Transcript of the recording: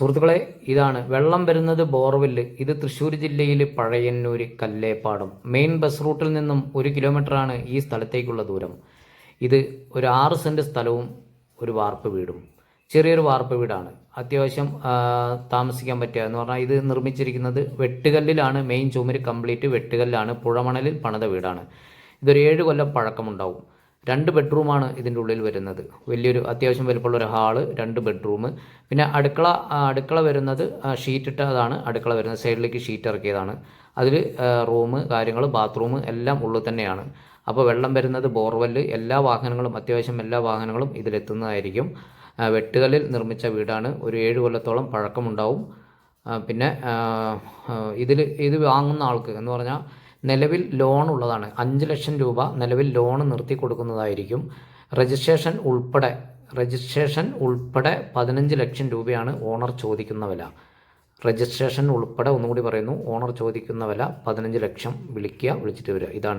സുഹൃത്തുക്കളെ ഇതാണ് വെള്ളം വരുന്നത് ബോർവെല്ല് ഇത് തൃശ്ശൂർ ജില്ലയിലെ പഴയന്നൂർ കല്ലേപ്പാടം. മെയിൻ ബസ് റൂട്ടിൽ നിന്നും ഒരു കിലോമീറ്ററാണ് ഈ സ്ഥലത്തേക്കുള്ള ദൂരം. ഇത് ഒരു ആറ് സെന്റ് സ്ഥലവും ഒരു വാർപ്പ് വീടും. ചെറിയൊരു വാർപ്പ് വീടാണ്. അത്യാവശ്യം താമസിക്കാൻ പറ്റുക എന്ന് പറഞ്ഞാൽ ഇത് നിർമ്മിച്ചിരിക്കുന്നത് വെട്ടുകല്ലിലാണ്. മെയിൻ ചുമര് കംപ്ലീറ്റ് വെട്ടുകല്ലാണ്. പുഴമണലിൽ പണിത വീടാണ്. ഇതൊരു ഏഴ് കൊല്ലം പഴക്കമുണ്ടാവും. രണ്ട് ബെഡ്റൂമാണ് ഇതിന്റെ ഉള്ളിൽ വരുന്നത്. വലിയൊരു അത്യാവശ്യം വലുപ്പമുള്ള ഒരു ഹാൾ രണ്ട് ബെഡ്റൂം പിന്നെ അടുക്കള അടുക്കള വരുന്നത് ഷീറ്റ് ഇട്ടതാണ്. അടുക്കള വരുന്നത് സൈഡിലേക്ക് ഷീറ്റ് ഇറക്കിയതാണ്. അതിൽ റൂം കാര്യങ്ങൾ ബാത്റൂം എല്ലാം ഉള്ളിൽ തന്നെയാണ്. അപ്പോൾ വെള്ളം വരുന്നത് ബോർവെല്ല് എല്ലാ വാഹനങ്ങളും അത്യാവശ്യം എല്ലാ വാഹനങ്ങളും ഇതിലെത്തുന്നതായിരിക്കും. വെട്ടുകല്ലിൽ നിർമ്മിച്ച വീടാണ്. ഒരു ഏഴ് കൊല്ലത്തോളം പഴക്കമുണ്ടാവും. പിന്നെ ഇതിൽ ഇത് വാങ്ങുന്ന ആൾക്ക് എന്ന് പറഞ്ഞാൽ നിലവിൽ ലോൺ ഉള്ളതാണ്. അഞ്ച് ലക്ഷം രൂപ നിലവിൽ ലോൺ നിർത്തി കൊടുക്കുന്നതായിരിക്കും. രജിസ്ട്രേഷൻ ഉൾപ്പെടെ രജിസ്ട്രേഷൻ ഉൾപ്പെടെ പതിനഞ്ച് ലക്ഷം രൂപയാണ് ഓണർ ചോദിക്കുന്ന വില. രജിസ്ട്രേഷൻ ഉൾപ്പെടെ ഒന്നുകൂടി പറയുന്നു ഓണർ ചോദിക്കുന്ന വില പതിനഞ്ച് ലക്ഷം വിളിക്കുക വിളിച്ചിട്ട് വരിക. ഇതാണ്